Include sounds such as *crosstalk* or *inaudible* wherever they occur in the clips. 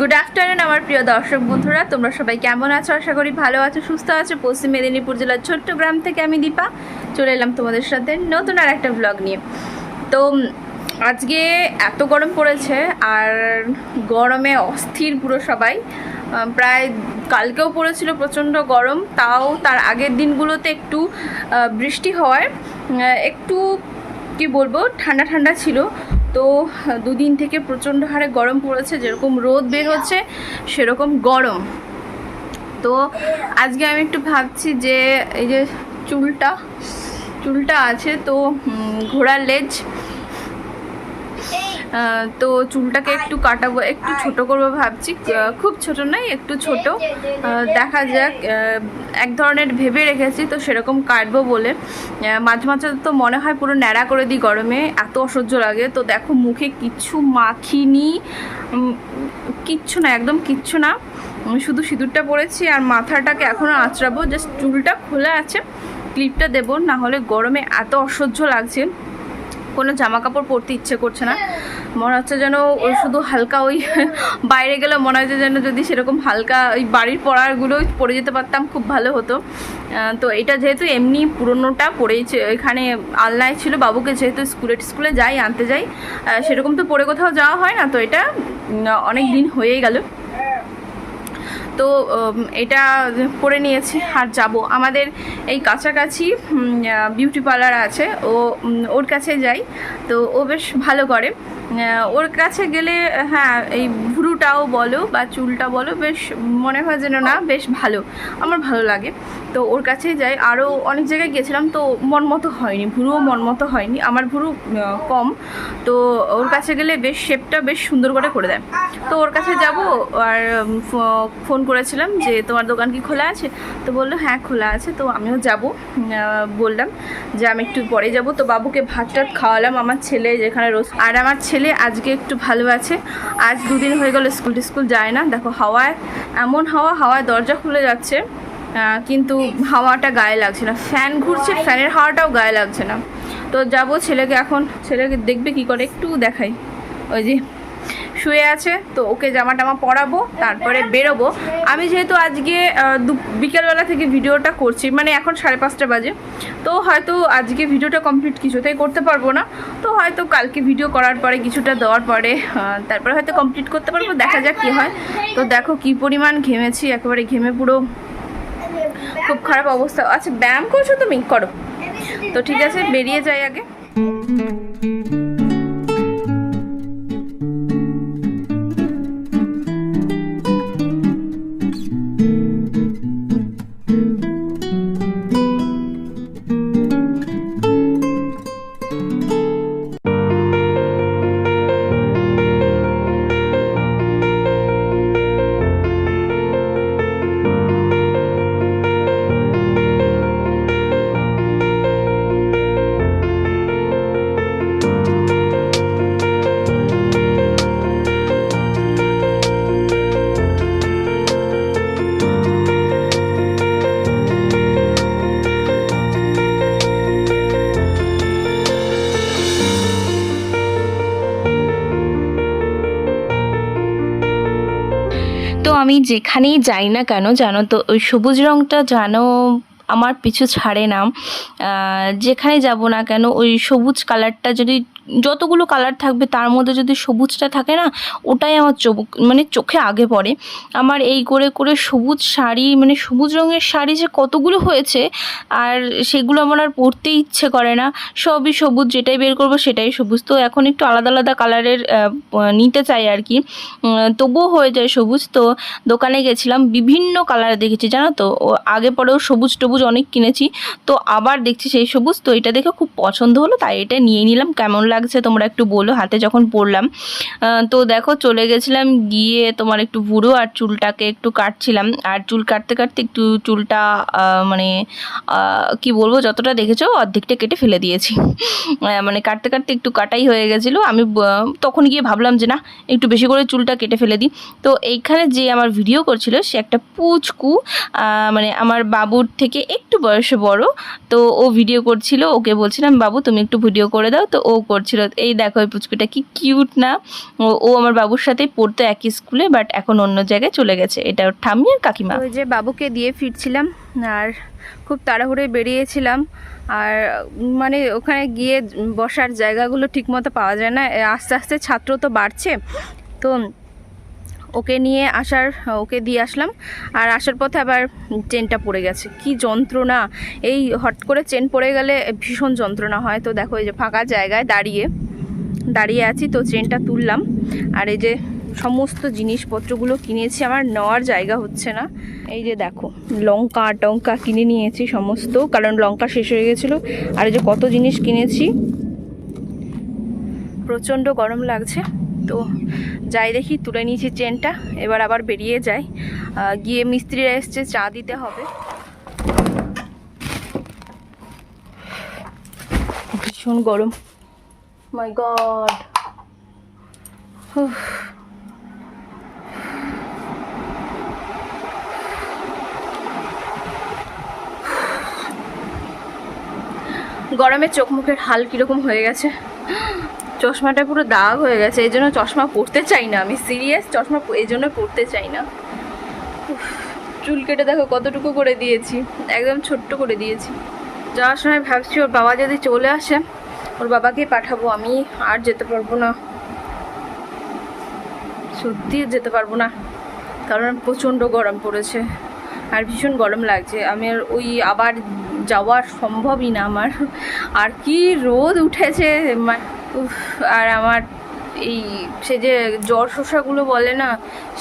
Good afternoon আমার প্রিয় দর্শক বন্ধুরা। তোমরা সবাই কেমন আছো? আশা করি ভালো আছো, সুস্থ আছো। পশ্চিম মেদিনীপুর জেলার ছোট্ট গ্রাম থেকে আমি দীপা। চলে এলাম তোমাদের সাথে নতুন আর একটা ব্লগ নিয়ে। তো, আজকে এত গরম পড়েছে আর গরমে অস্থির পুরো সবাই। প্রায় কালকেও পড়েছিল প্রচণ্ড গরম, তাও তার আগের দিনগুলোতে একটু বৃষ্টি হওয়ায় একটু, কি বলব, ঠান্ডা ঠান্ডা ছিল। তো দুদিন থেকে প্রচণ্ড হারে গরম পড়েছে, যেরকম রোদ বের হচ্ছে, সেরকম গরম। তো আজকে আমি একটু ভাবছি যে এই যে চুলটা চুলটা আছে, তো ঘোড়ার লেজ। তো চুলটাকে একটু কাটাবো, একটু ছোট করব ভাবছি। খুব ছোট নয়, একটু ছোট। দেখা যাক এক ধরনের ভেবে রেখেছি, তো সেরকম কাটবো বলে। মাঝে মাঝে তো মনে হয় পুরো ন্যাড়া করে দিই গরমে, এত অসহ্য লাগে। তো দেখো, মুখে কিচ্ছু মাখিনি কিচ্ছু না, একদম কিচ্ছু না। শুধু সিঁদুরটা পরেছি আর মাথাটাকে এখনও আঁচড়াবো। জাস্ট চুলটা খোলা আছে, ক্লিপটা দেবো না হলে গরমে এত অসহ্য লাগছে। কোনো জামা কাপড় পরতে ইচ্ছে করছে না। মনে হচ্ছে যেন ওই শুধু হালকা ওই *laughs* বাইরে গেলে মনে যে যেন যদি সেরকম হালকা ওই বাড়ির পড়ারগুলো পরে যেতে পারতাম, খুব ভালো হতো। তো এটা যেহেতু এমনি পুরনোটা পড়েছে এখানে আলনায় ছিল, বাবুকে যেহেতু স্কুলে স্কুলে যাই, আনতে যাই সেরকম তো পরে কোথাও যাওয়া হয় না, তো এটা অনেক দিন হয়েই গেল। তো এটা পরে নিয়েছি আর যাব। আমাদের এই কাছাকাছি বিউটি পার্লার আছে। ও ওর কাছে যাই। তো ও বেশ ভালো করে। ওর কাছে গেলে হ্যাঁ এই ভুরুটাও বলো বা চুলটা বলো বেশ মনে হয় যেন না বেশ ভালো। আমার ভালো লাগে। তো ওর কাছেই যাই। আরও অনেক জায়গায় গেছিলাম তো মন মতো হয়নি, ভুরুও মন মতো হয়নি। আমার ভুরু কম। তো ওর কাছে গেলে বেশ শেপটা বেশ সুন্দর করে করে দেয়। তো ওর কাছে যাব আর ফোন করেছিলাম যে তোমার দোকান কি খোলা আছে? তো বলল হ্যাঁ খোলা আছে। তো আমিও যাব। বললাম যে আমি একটু পরে যাব। তো বাবুকে ভাত টাত খাওয়ালাম, আমার ছেলে যেখানে রোজ আর আমার ছেলে আজকে একটু ভালো আছে। আজ দুদিন হয়ে গেল স্কুল টিস্কুল যায় না। দেখো হাওয়ায়, এমন হাওয়া, হাওয়ায় দরজা খুলে যাচ্ছে। কিন্তু হাওয়াটা গায়ে লাগছে না। ফ্যান ঘুরছে, ফ্যানের হাওয়াটাও গায়ে লাগছে না। তো যাব ছেলেকে এখন, ছেলেকে দেখবে কি করে, একটু দেখাই। ওই যে শুয়ে আছে, তো ওকে জামা টামা পরাবো, তারপরে বেরোবো। আমি যেহেতু আজকে বিকেলবেলা থেকে ভিডিওটা করছি মানে এখন সাড়ে পাঁচটা বাজে, তো হয়তো আজকে ভিডিওটা কমপ্লিট কিছুতেই করতে পারব না। তো হয়তো কালকে ভিডিও করার পরে, কিছুটা দেওয়ার পরে তারপরে হয়তো কমপ্লিট করতে পারব, দেখা যাক কী হয়। তো দেখো কি পরিমাণ ঘেমেছি, একেবারে ঘেমে পুরো খুব খারাপ অবস্থা। আচ্ছা ব্যায়াম করছ তুমি? করো। তো ঠিক আছে বেরিয়ে যাই আগে। আমি যেখানেই যাই না কেন জানো তো, ওই সবুজ রঙটা জানো আমার পিছু ছাড়ে না। যেখানে যাব না কেন, ওই সবুজ কালারটা যদি যতগুলো কালার থাকবে তার মধ্যে যদি সবুজটা থাকে না, ওটাই আমার চোখ মানে চোখে আগে পড়ে। আমার এই করে করে সবুজ শাড়ি মানে সবুজ রঙের শাড়ি যে কতগুলো হয়েছে, আর সেগুলো আমার আর পরতে ইচ্ছে করে না। সবই সবুজ, যেটাই বের করব সেটাই সবুজ। তো এখন একটু আলাদা আলাদা কালারের নিতে চাই আর কি। তবুও হয়ে যায় সবুজ। তো দোকানে গেছিলাম, বিভিন্ন কালার দেখেছি, জানো তো? আগে পরেও সবুজ টবুজ অনেক কিনেছি। তো আবার দেখছি সেই সবুজ। তো এটা দেখে খুব পছন্দ হলো, তাই এটা নিয়ে নিলাম। কেমন লাগছে, তোমরা একটু বলো, হাতে যখন পরলাম তো দেখো, চলে গেছিলাম, গিয়ে তোমার একটু বুড়ো আর চুলটাকে একটু কাটছিলাম। আর চুল কাটতে কাটতে একটু চুলটা মানে কি বলব, যতটা দেখেছ, অর্ধেকটা কেটে ফেলে দিয়েছি। মানে কাটতে কাটতে একটু কাটাই হয়ে গেছিল। আমি তখন গিয়ে ভাবলাম যে, না, একটু বেশি করে চুলটা কেটে ফেলে দিই। তো এইখানে যে আমার ভিডিও করছিল, সে একটা পুচকু মানে আমার বাবুর থেকে একটু বয়সে বড়। তো ও ভিডিও করছিল, ওকে বলছিলাম, বাবু, তুমি একটু ভিডিও করে দাও। তো ও করছিল। করছিল এই দেখো ওই পুচকুটা কি কিউট না? ও আমার বাবুর সাথেই পড়তো একই স্কুলে বাট এখন অন্য জায়গায় চলে গেছে। এটা ওর ঠাম্মি আর কাকিমা। ওই যে বাবুকে দিয়ে ফিরছিলাম, আর খুব তাড়াহুড়ে বেরিয়েছিলাম, আর মানে ওখানে গিয়ে বসার জায়গাগুলো ঠিকমতো পাওয়া যায় না। আস্তে আস্তে ছাত্র তো বাড়ছে, তো ওকে নিয়ে আসার, ওকে দিয়ে আসলাম। আর আসার পথে আবার চেনটা পড়ে গেছে। কি যন্ত্রণা! এই হট করে চেন পড়ে গেলে ভীষণ যন্ত্রণা হয়। তো দেখো, এই যে ফাঁকা জায়গায় দাঁড়িয়ে দাঁড়িয়ে আছি, তো চেনটা তুললাম। আর এই যে সমস্ত জিনিসপত্রগুলো কিনেছি, আমার নেওয়ার জায়গা হচ্ছে না। এই যে দেখো, লঙ্কা, টঙ্কা কিনে নিয়েছি সমস্ত, কারণ লঙ্কা শেষ হয়ে গেছিল। আর এই যে কত জিনিস কিনেছি, প্রচণ্ড গরম লাগছে। তো যাই দেখি, তুলে নিয়েছি চেনটা, এবার আবার বেরিয়ে যাই। গিয়ে মিস্ত্রিরা এসছে, চা দিতে হবে। ভীষণ গরম। মাই গড গরমে চোখ মুখের হাল কীরকম হয়ে গেছে। চশমাটা পুরো দাগ হয়ে গেছে, এই জন্য চশমা পরতে চাই না আমি সিরিয়াস চশমা এই জন্য পরতে চাই না। চুল কেটে দেখো কতটুকু করে দিয়েছি, একদম ছোট্ট করে দিয়েছি। যাওয়ার সময় ভাবছি ওর বাবা যদি চলে আসে, ওর বাবাকে পাঠাবো আমি, আর যেতে পারব না। সত্যি যেতে পারব না, কারণ প্রচণ্ড গরম পড়েছে, আর ভীষণ গরম লাগছে। আমি ওই আবার যাওয়া সম্ভবই না আমার। আর কি রোদ উঠেছে আর আমার এই সে যে জ্বর শোষাগুলো বলে না,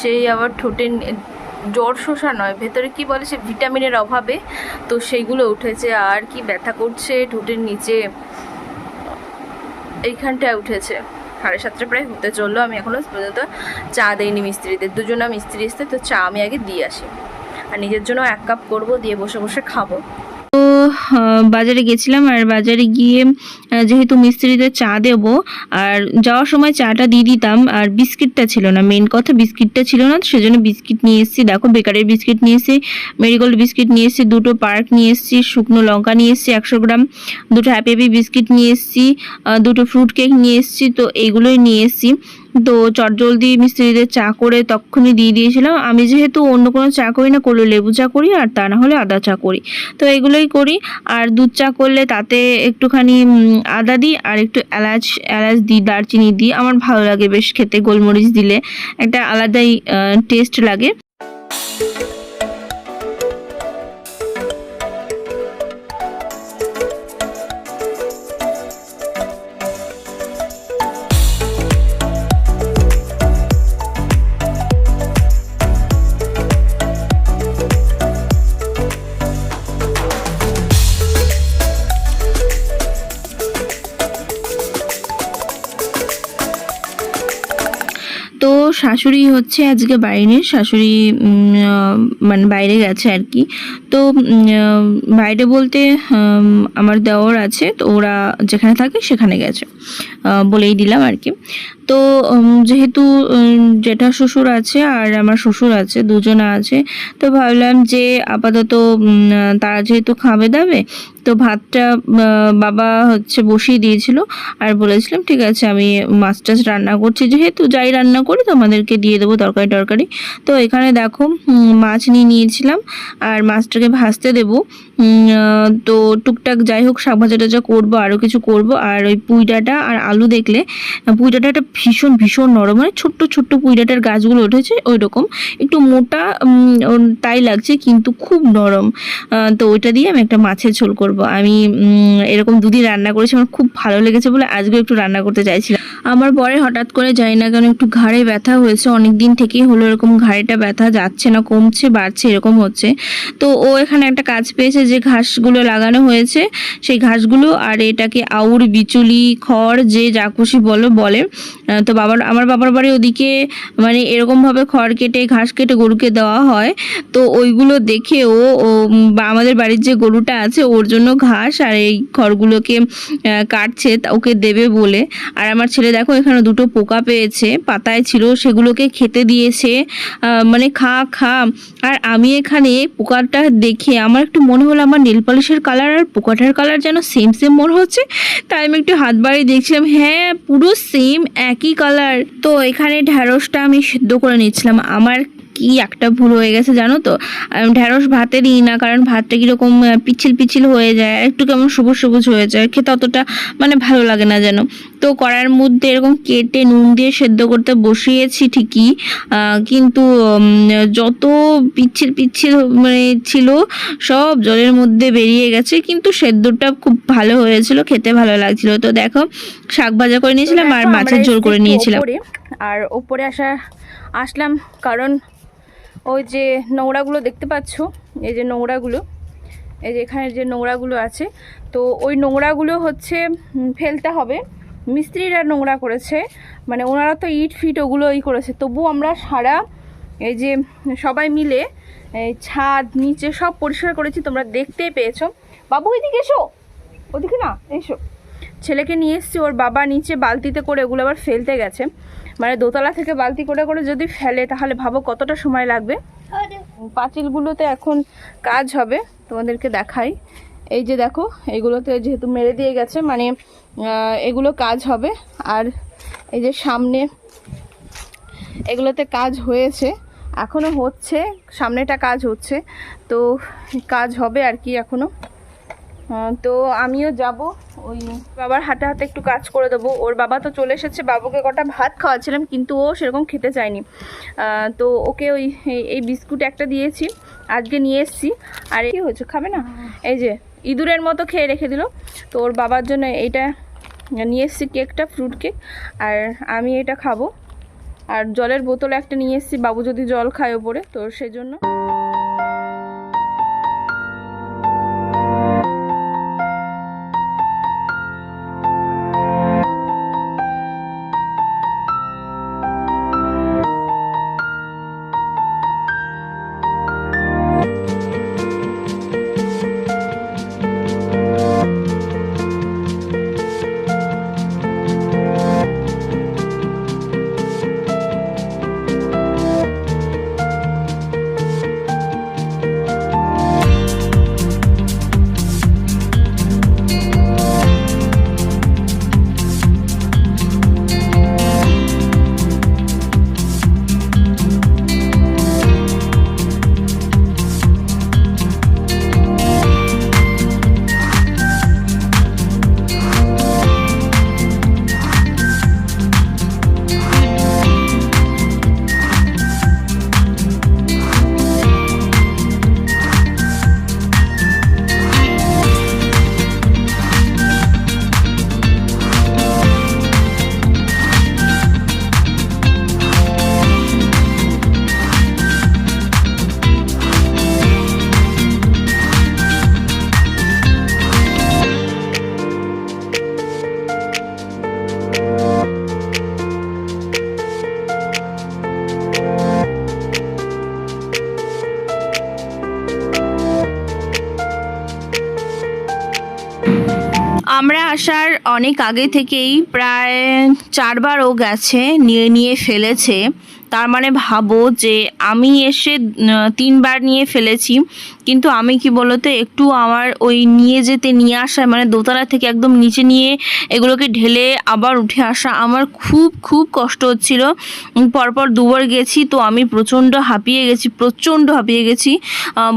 সেই আবার ঠোঁটে জ্বর শোষা নয়, ভেতরে কি বলে সে ভিটামিনের অভাবে, তো সেইগুলো উঠেছে, আর কি ব্যথা করছে, ঠোঁটের নিচে এইখানটায় উঠেছে। সাড়ে সাতটা প্রায় হতে চলল, আমি এখনও পর্যন্ত চা দেইনি মিস্ত্রিদের, দুজনা মিস্ত্রি এসছে, তো চা আমি আগে দিয়ে আসি। আর নিজের জন্য এক কাপ করব, দিয়ে বসে বসে খাব। বাজারে গেছিলাম আর বাজারে গিয়ে যেহেতু মিস্ত্রিদের চা দেব, আর যাওয়ার সময় চাটা দিয়ে দিতাম, আর বিস্কিটটা ছিল না। মেন কথা বিস্কিটটা ছিল না, সেজন্য বিস্কিট নিয়ে এসেছি। দেখো, বেকারের বিস্কিট নিয়ে এসেছি, মেরিগোল্ড বিস্কিট নিয়ে এসেছি, দুটো পার্ক নিয়ে এসেছি, শুকনো লঙ্কা নিয়ে এসেছি, একশো গ্রাম, দুটো হ্যাপি হ্যাপি বিস্কিট নিয়ে এসেছি দুটো ফ্রুট কেক নিয়ে এসেছি, তো এইগুলোই নিয়ে এসেছি। তো চটজলদি মিস্ত্রিদের চা করে তখনই দিয়ে দিয়েছিলাম। আমি যেহেতু অন্য কোনো চা করি না করলে লেবু চা করি আর তা না হলে আদা চা করি। তো এগুলোই করি আর দুধ চা করলে তাতে একটুখানি আদা দিই আর একটু এলাচ এলাচ দিই, দারচিনি দিই। আমার ভালো লাগে বেশ খেতে, গোলমরিচ দিলে। একটা আলাদাই টেস্ট লাগে। শাশুড়ি হচ্ছে আজকে বাইরে শাশুড়ি মানে বাইরে গেছে আর কি। তো বাইরে বলতে আমার দেওয়ার আছে, তো ওরা যেখানে থাকে সেখানে গেছে। বলেই দিলাম আর কি। তো যেহেতু জেঠা শ্বশুর আছে আর আমার শ্বশুর আছে, দুজন আছে, তো ভাবলাম যে আপাতত তারা যেহেতু খাবে দাবে, তো ভাতটা বাবা হচ্ছে বসিয়ে দিয়েছিল আর বলেছিলাম, ঠিক আছে, আমি মাছ টাছ রান্না করছি। যেহেতু যাই রান্না করি, তোমাদেরকে দিয়ে দেবো তরকারি টরকারি। তো এখানে দেখো মাছ নিয়ে নিয়েছিলাম আর মাছটাকে ভাজতে দেবো। তো টুকটাক যাই হোক, শাক ভাজা টাজা করব আরও কিছু করব। আর ওই পুইডাটা আর আলু দেখলে পুইডাটা একটা ভীষণ ভীষণ নরম মানে ছোট্ট ছোট্ট পুইডাটার গাছগুলো উঠেছে ওই রকম একটু মোটা তাই লাগছে, কিন্তু খুব নরম। তো ওইটা দিয়ে আমি একটা মাছের ঝোল করব। আমি এরকম দুদিন রান্না করেছি, আমার খুব ভালো লেগেছে বলে আজকে একটু রান্না করতে চাইছিলাম। আমার পরে হঠাৎ করে যাই না কেন একটু ঘাড়ে ব্যথা হয়েছে। অনেক দিন থেকেই হলো এরকম ঘাড়েটা ব্যথা, যাচ্ছে না, কমছে, বাড়ছে, এরকম হচ্ছে। তো ও এখানে একটা কাজ পেয়েছে যে, ঘাসগুলো লাগানো হয়েছে। সেই ঘাসগুলো আর এটাকে আউর, বিচুলি, খড়, যে যা খুশি বলো, বলে। তো বাবার, আমার বাবার বাড়ি ওদিকে মানে এরকমভাবে খড় কেটে, ঘাস কেটে গরুকে দেওয়া হয়। তো ওইগুলো দেখে ও আমাদের বাড়ির যে গরুটা আছে, ওর জন্য ঘাস আর এই খড়গুলোকে কাটছে ওকে দেবে বলে। আর আমার ছেলে দেখো, এখানে দুটো পোকা পেয়েছে, পাতায় ছিল, সেগুলোকে খেতে দিয়েছে মানে খা খা। আর আমি এখানে পোকাটা দেখে, আমার একটু মনে হলো আমার নীল পলিশের কালার, আর পোকাটার কালার যেন সেম সেম মনে হচ্ছে। তাই আমি একটু হাত বাড়িয়ে দেখছিলাম হ্যাঁ পুরো সেম একই কালার তো এখানে ঢ্যাঁড়সটা আমি সিদ্ধ করে নিচ্ছিলাম আমার কি একটা ভুল হয়ে গেছে জানো তো? আমি ঢ্যাঁড়স ভাতে দিই না কারণ ভাতটা কীরকম আহ, পিচ্ছিল পিচ্ছিল হয়ে যায় একটু কেমন সবুজ সবুজ হয়ে যায় খেতে অতটা মানে ভালো লাগে না যেন। তো কড়ার মধ্যে এরকম কেটে নুন দিয়ে সেদ্ধ করতে বসিয়েছি ঠিকই কিন্তু যত পিচ্ছিল পিচ্ছিল মানে ছিল সব জলের মধ্যে বেরিয়ে গেছে কিন্তু সেদ্ধটা খুব ভালো হয়েছিল খেতে ভালো লাগছিল। তো দেখো শাক ভাজা করে নিয়েছিলাম আর মাছের ঝোল করে নিয়েছিলাম। আর ওপরে আসা আসলাম কারণ ওই যে নোংরাগুলো দেখতে পাচ্ছ? এই যে নোংরাগুলো। এই যে এখানে যে নোংরাগুলো আছে। তো ওই নোংরাগুলো হচ্ছে ফেলতে হবে। মিস্ত্রিরা নোংরা করেছে। মানে ওনারা তো ইট ফিট ওগুলো ই করেছে। তবু আমরা সারা এই যে সবাই মিলে ছাদ, নিচে সব পরিষ্কার করেছি। তোমরা দেখতেই পেয়েছ। বাবু এদিকে এসো। ওদিকে না, এসো। ছেলেকে নিয়ে এসছি। ওর বাবা নিচে বালতিতে করে ওগুলো আবার ফেলতে গেছে। মানে দোতলা থেকে বালতি করে করে যদি ফেলে তাহলে ভাবো কতটা সময় লাগবে? পাঁচিলগুলোতে এখন কাজ হবে তোমাদেরকে দেখাই। এই যে দেখো এইগুলোতে যেহেতু মেরে দিয়ে গেছে মানে এগুলো কাজ হবে। আর এই যে সামনে এগুলোতে কাজ হয়েছে এখনও হচ্ছে সামনেটা কাজ হচ্ছে। তো কাজ হবে আর কি এখনও তো আমিও যাব। ওই বাবার হাতে হাতে একটু কাজ করে দেবো। ওর বাবা তো চলে এসেছে, বাবুকে কটা ভাত খাওয়াচ্ছিলাম, কিন্তু ও সেরকম খেতে চায়নি। তো ওকে ওই এই- এই বিস্কুট একটা দিয়েছি, আজকে নিয়ে এসেছি। আর কি হয়েছে, খাবে না? এই যে, ইঁদুরের মতো খেয়ে রেখে দিল। তো ওর বাবার জন্য এইটা নিয়ে এসেছি, কেকটা ফ্রুট কেক আর আমি এটা খাব। আর জলের বোতল একটা নিয়ে এসেছি, বাবু যদি জল খায় ওপরে, তো সেজন্য অনেক আগে থেকেই প্রায় চারবার ও গেছে নিয়ে নিয়ে ফেলেছে। তার মানে ভাবো যে আমি এসে তিনবার নিয়ে ফেলেছি। কিন্তু আমি কি বলতো, একটু আমার ওই নিয়ে যেতে, নিয়ে আসা মানে দোতলা থেকে একদম নিচে নিয়ে এগুলোকে ঢেলে আবার উঠে আসা, আমার খুব খুব কষ্ট হচ্ছিল। পরপর দুবার গেছি, তো আমি প্রচণ্ড হাঁপিয়ে গেছি, প্রচণ্ড হাঁপিয়ে গেছি।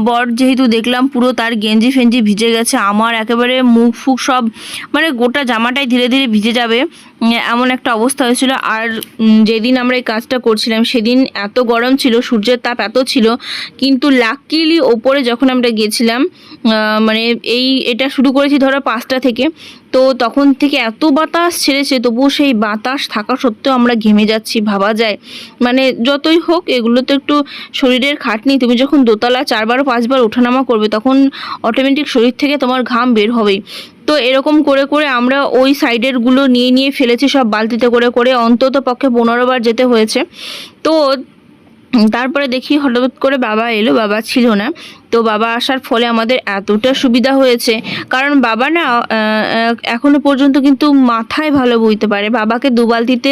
বর যেহেতু দেখলাম, পুরো তার গেঞ্জি ফেঞ্জি ভিজে গেছে, আমার একেবারে মুখ ফুক সব মানে গোটা জামাটাই ধীরে ধীরে ভিজে যাবে এমন একটা অবস্থা হয়েছিল। আর যেদিন আমরা এই কাজটা করছিলাম সেদিন এত গরম ছিল, সূর্যের তাপ এত ছিল, কিন্তু লাকিলি ওপরে যখন আমরা গেছিলাম মানে এই, এটা শুরু করেছি ধরো পাঁচটা থেকে তো তখন থেকে এত বাতাস ছেড়েছে, তবুও সেই বাতাস থাকা সত্ত্বেও আমরা ঘেমে যাচ্ছি, ভাবা যায়। মানে যতই হোক, এগুলো তো একটু শরীরের খাটনি। তুমি যখন দোতলা চারবার পাঁচবার ওঠানামা করবে, তখন অটোমেটিক শরীর থেকে তোমার ঘাম বের হবেই। তো এরকম করে করে আমরা ওই সাইডেরগুলো নিয়ে নিয়ে ফেলেছি সব বালতিতে করে করে অন্তত পক্ষে পনেরো বার যেতে হয়েছে। তো তারপরে দেখি হঠাৎ করে বাবা এলো, বাবা ছিল না। তো বাবা আসার ফলে আমাদের এতটা সুবিধা হয়েছে। কারণ বাবা না এখনও পর্যন্ত কিন্তু মাথায় ভালো বইতে পারে। বাবাকে দু বালতিতে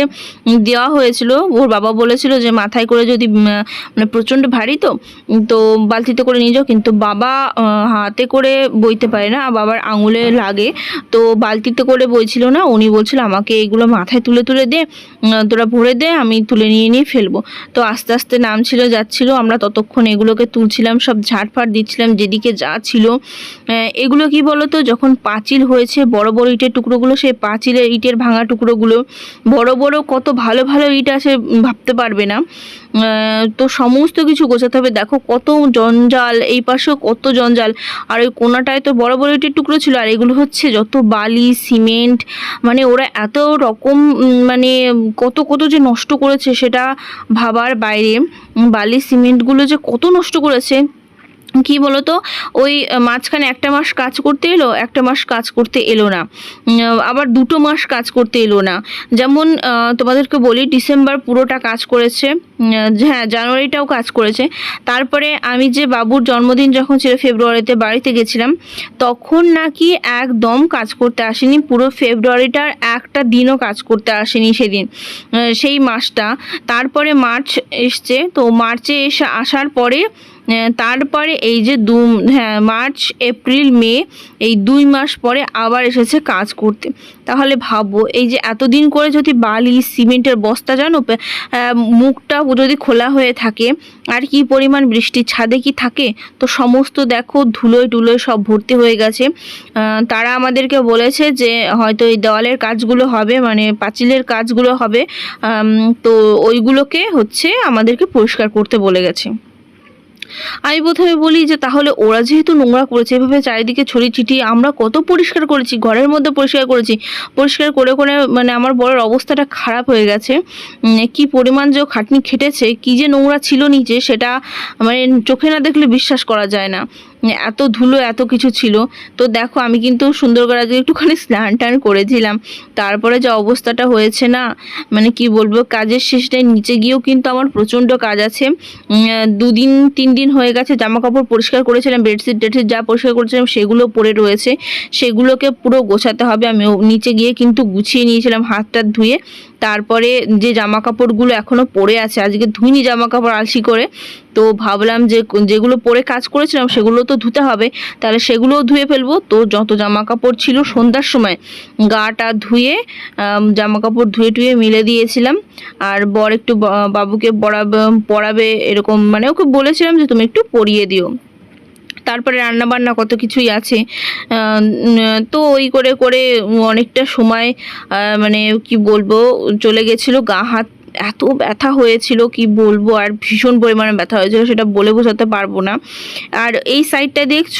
দেওয়া হয়েছিল। ওর বাবা বলেছিল যে, মাথায় করে যদি মানে প্রচণ্ড ভারী তো তো বালতিতে করে নিয়ে যাও। কিন্তু বাবা হাতে করে বইতে পারে না। বাবার আঙুলে লাগে। তো বালতিতে করে বইছিল না। উনি বলছিল, আমাকে এগুলো মাথায় তুলে তুলে দে। তোরা ভরে দে, আমি তুলে নিয়ে নিয়ে ফেলব। তো আস্তে আস্তে নামছিল, যাচ্ছিল। আমরা ততক্ষণ এগুলোকে তুলছিলাম, সব ঝাড়ফাড় দিচ্ছিলাম, যেদিকে যা ছিল। এগুলো কি বলতো? যখন পাঁচিল হয়েছে, বড় বড় ইটের টুকরোগুলো, সেই পাঁচিলের ইটের ভাঙা টুকরোগুলো, বড় বড় কত ভালো ভালো ইট আছে ভাবতে পারবে না। তো সমস্ত কিছু গোছাতে হবে। দেখো কত জঞ্জাল, এই পাশেও কত জঞ্জাল। আর ওই কোনাটায় তো বড় বড় ইটের টুকরো ছিল। আর এগুলো হচ্ছে যত বালি, সিমেন্ট মানে ওরা এত রকম মানে কত কত যে নষ্ট করেছে, সেটা ভাবার বাইরে। বালি, সিমেন্টগুলো যে কত নষ্ট করেছে কি বলতো? ওই মাঝখানে একটা মাস কাজ করতে এলো, একটা মাস কাজ করতে এলো না। আবার দুটো মাস কাজ করতে এলো না। যেমন তোমাদেরকে বলি, ডিসেম্বর পুরোটা কাজ করেছে হ্যাঁ জানুয়ারিটাও কাজ করেছে। তারপরে আমি যে বাবুর জন্মদিন যখন ছিল ফেব্রুয়ারিতে বাড়িতে গেছিলাম, তখন নাকি একদম কাজ করতে আসেনি। পুরো ফেব্রুয়ারিটার একটা দিনও কাজ করতে আসেনি সেদিন সেই মাসটা। তারপরে মার্চ এসছে, তো মার্চে এসে আসার পরে তারপরে এই যে দু হ্যাঁ মার্চ, এপ্রিল, মে, এই দুই মাস পরে আবার এসেছে কাজ করতে। তাহলে ভাবো, এই যে এতদিন করে যদি বালি, সিমেন্টের বস্তা জানো মুখটা যদি খোলা হয়ে থাকে, আর কি পরিমাণ বৃষ্টি ছাদে কি থাকে? তো সমস্ত দেখো, ধুলোয় টুলোয় সব ভর্তি হয়ে গেছে। তারা আমাদেরকে বলেছে যে, হয়তো এই দেওয়ালের কাজগুলো হবে মানে পাঁচিলের কাজগুলো হবে তো ওইগুলোকে হচ্ছে আমাদেরকে পরিষ্কার করতে বলে গেছে। আমি প্রথমে বলি যে তাহলে ওরা যেহেতু নোংরা করেছে, এভাবে চারিদিকে ছড়িয়ে ছিটিয়ে আমরা কত পরিষ্কার করেছি, ঘরের মধ্যে পরিষ্কার করেছি। পরিষ্কার করে করে মানে আমার বড়ের অবস্থাটা খারাপ হয়ে গেছে। কি পরিমাণ যে খাটনি খেটেছে, কি যে নোংরা ছিল নিচে, সেটা মানে চোখে না দেখলে বিশ্বাস করা যায় না। এত ধুলো, এত কিছু ছিল। তো দেখো, আমি কিন্তু সুন্দর করে আজকে একটুখানি স্নান টান করেছিলাম। তারপরে যে অবস্থাটা হয়েছে না মানে কি বলব, কাজের শেষটায় নিচে গিয়েও কিন্তু আমার প্রচণ্ড কাজ আছে। দুদিন, তিন দিন হয়ে গেছে জামা কাপড় পরিষ্কার করেছিলাম, বেডশিট, টেডশিট যা পরিষ্কার করেছিলাম, সেগুলো পরে রয়েছে। সেগুলোকে পুরো গোছাতে হবে। আমি নিচে গিয়ে কিন্তু গুছিয়ে নিয়েছিলাম হাতটা ধুয়ে। তারপরে যে জামা কাপড়গুলো এখনও পরে আছে, আজকে ধুইনি জামা কাপড় আলসি করে, তো ভাবলাম যে যেগুলো পরে কাজ করেছিলাম সেগুলো তো ধুতে হবে, তাহলে সেগুলোও ধুয়ে ফেলব। তো যত জামা কাপড় ছিল সন্ধ্যার সময়, গাটা ধুয়ে জামা কাপড় ধুয়ে টুয়ে মিলে দিয়েছিলাম। আর বর একটু বাবুকে পড়াবে পড়াবে এরকম মানে ওকে বলেছিলাম যে তুমি একটু পরিয়ে দিও। তারপরে রান্না বান্না কত কিছুই আছে। তো ওই করে করে অনেকটা সময় মানে কি বলব, চলে গেছিল গা হাত এত ব্যথা হয়েছিল, কি বলব? আর ভীষণ পরিমাণে ব্যথা হয়েছিল, সেটা বলে বোঝাতে পারব না। আর এই সাইডটা দেখছ,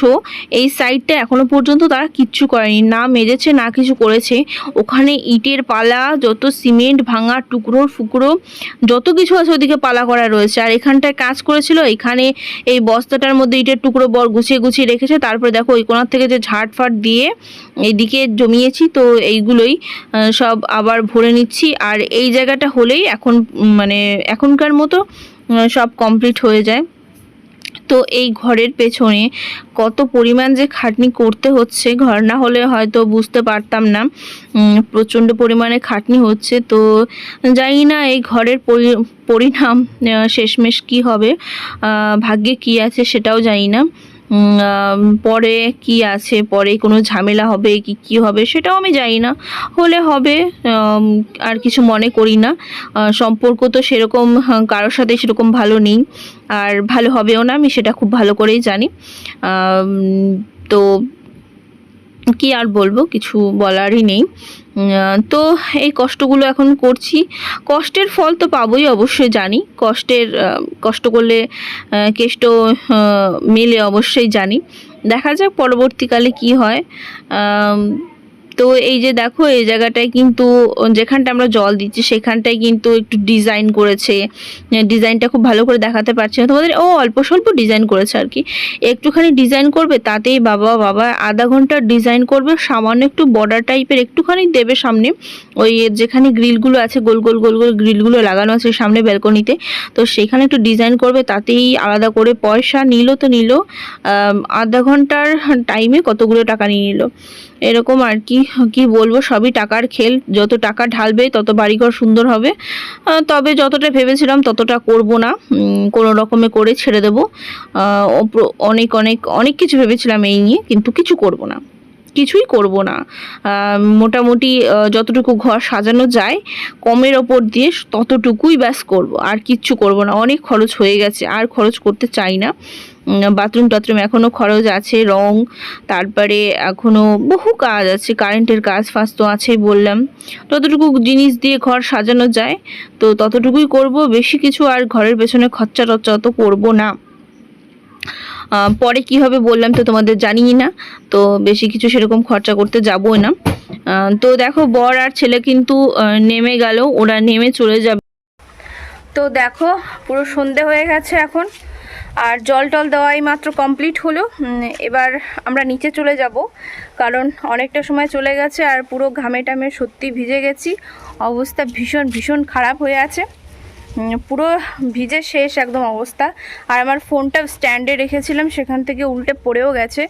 এই সাইডটা এখনও পর্যন্ত তারা কিচ্ছু করেনি। না মেজেছে, না কিছু করেছে। ওখানে ইটের পালা, যত সিমেন্ট ভাঙা, টুকরো, ফুকরো, যত কিছু আছে ওদিকে পালা করা রয়েছে। আর এখানটায় কাজ করেছিল, এখানে এই বস্তাটার মধ্যে ইটের টুকরো বর গুছিয়ে গুছিয়ে রেখেছে। তারপরে দেখো, ওই কোনার থেকে যে ঝাড় ফাট দিয়ে এইদিকে জমিয়েছি, তো এইগুলোই সব আবার ভরে নিচ্ছি। আর এই জায়গাটা হলেই এখন উম, মানে এখনকার মতো সব কমপ্লিট হয়ে যায়। তো এই ঘরের পেছনে কত পরিমাণ যে খাটনি করতে হচ্ছে ঘর না হলে হয়তো বুঝতে পারতাম না প্রচণ্ড পরিমাণে খাটনি হচ্ছে। তো জানি না এই ঘরের পরি- পরিণাম শেষমেশ কি হবে ভাগ্যে কি আছে সেটাও জানি না। পরে কি আছে? পরে কোনো ঝামেলা হবে কি কি হবে সেটাও আমি জানি না। হলে হবে আর কিছু মনে করি না। সম্পর্ক তো সেরকম কারোর সাথে সেরকম ভালো নেই। আর ভালো হবেও না, আমি সেটা খুব ভালো করেই জানি। তো কি আর বলব? কিছু বলারই নেই। তো এই কষ্টগুলো এখন করছি। কষ্টের ফল তো পাবোই অবশ্যই জানি। কষ্টের কষ্ট করলে কেষ্ট মেলে অবশ্যই জানি। দেখা যাক পরবর্তীকালে কি হয়। তো এই যে দেখো, এই জায়গাটায় কিন্তু, যেখানটা আমরা জল দিচ্ছি, সেখানটায় কিন্তু একটু ডিজাইন করেছে। ডিজাইনটা খুব ভালো করে দেখাতে পারছি না। তোমাদের, ও অল্প স্বল্প ডিজাইন করেছে আর কি। একটুখানি ডিজাইন করবে, তাতেই বাবা বাবা আধা ঘণ্টার ডিজাইন করবে, সামান্য একটু বর্ডার টাইপের একটুখানি দেবে সামনে। ওই যেখানে গ্রিলগুলো আছে, গোল গোল গোল গোল গ্রিলগুলো লাগানো আছে সামনে ব্যালকনিতে তো সেখানে একটু ডিজাইন করবে, তাতেই আলাদা করে পয়সা নিল তো নিল। আধা ঘণ্টার টাইমে কতগুলো টাকা নিয়ে নিল। এরকম আর কি কি বলব, সবই টাকার খেল। যত টাকা ঢালবে, তত বাড়িঘর সুন্দর হবে। তবে যতটা ভেবেছিলাম, ততটা করব না। কোনো রকমে করে ছেড়ে দেব। অনেক অনেক অনেক কিছু ভেবেছিলাম এই নিয়ে, কিন্তু কিছু করব না। কিছুই করব না। মোটামুটি যতটুকু ঘর সাজানো যায়, কমের ওপর দিয়ে ততটুকুই ব্যাস করব, আর কিচ্ছু করব না। অনেক খরচ হয়ে গেছে, আর খরচ করতে চাই না। বাথরুম টাথরুম এখনও খরচ আছে, রং, তারপরে এখনও বহু কাজ আছে, কারেন্টের কাজ ফাজ তো আছেই বললাম। ততটুকু জিনিস দিয়ে ঘর সাজানো যায়, তো ততটুকুই করব। বেশি কিছু আর ঘরের পেছনে খরচা টরচা অত করব না। পরে কি হবে বললাম তো তোমাদের জানিই না। তো বেশি কিছু সেরকম খরচা করতে যাব না। তো দেখো, বর আর ছেলে কিন্তু নেমে গেল। ওরা নেমে চলে যাবে। তো দেখো, পুরো সন্ধে হয়ে গেছে এখন। আর জল টল দেওয়াই মাত্র কমপ্লিট হলো। এবার আমরা নিচে চলে যাব। কারণ অনেকটা সময় চলে গেছে আর পুরো ঘামে টামে সত্যি ভিজে গেছি। অবস্থা ভীষণ ভীষণ খারাপ হয়ে আছে। পুরো ভিজে শেষ একদম অবস্থা। আর আমার ফোনটা স্ট্যান্ডে রেখেছিলাম, সেখান থেকে উল্টে পড়েও গেছে।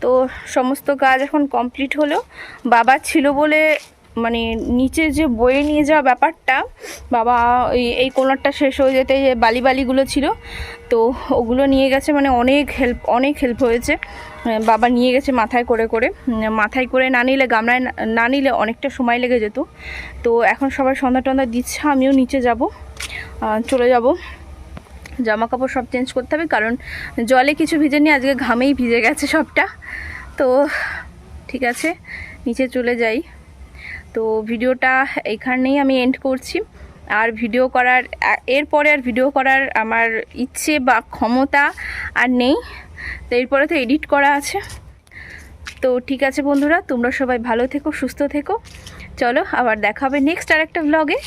তো সমস্ত কাজ এখন কমপ্লিট হলো। বাবা ছিল বলে মানে নিচে যে বয়ে নিয়ে যাওয়া ব্যাপারটা, বাবা ওই এই কোনারটা শেষ হয়ে যেতে যে বালি বালিগুলো ছিল, তো ওগুলো নিয়ে গেছে মানে অনেক হেল্প অনেক হেল্প হয়েছে। বাবা নিয়ে গেছে মাথায় করে করে। মাথায় করে না নিলে, গামলায় না- নিলে অনেকটা সময় লেগে যেত। তো এখন সবাই সন্ধ্যা টন্ধা দিচ্ছে, আমিও নিচে যাব। চলে যাব। জামা কাপড় সব চেঞ্জ করতে হবে, কারণ জলে কিছু ভিজে ভিজেনি আজকে ঘামেই ভিজে গেছে সবটা। তো ঠিক আছে, নিচে চলে যাই। তো ভিডিওটা এখানেই আমি এন্ড করছি। আর ভিডিও করার, এরপরে আর ভিডিও করার আমার ইচ্ছে বা ক্ষমতা আর নেই। তো এরপরে তো এডিট করা আছে। তো ঠিক আছে বন্ধুরা, তোমরা সবাই ভালো থেকো, সুস্থ থেকো। চলো, আবার দেখা হবে নেক্সট আর একটা ব্লগে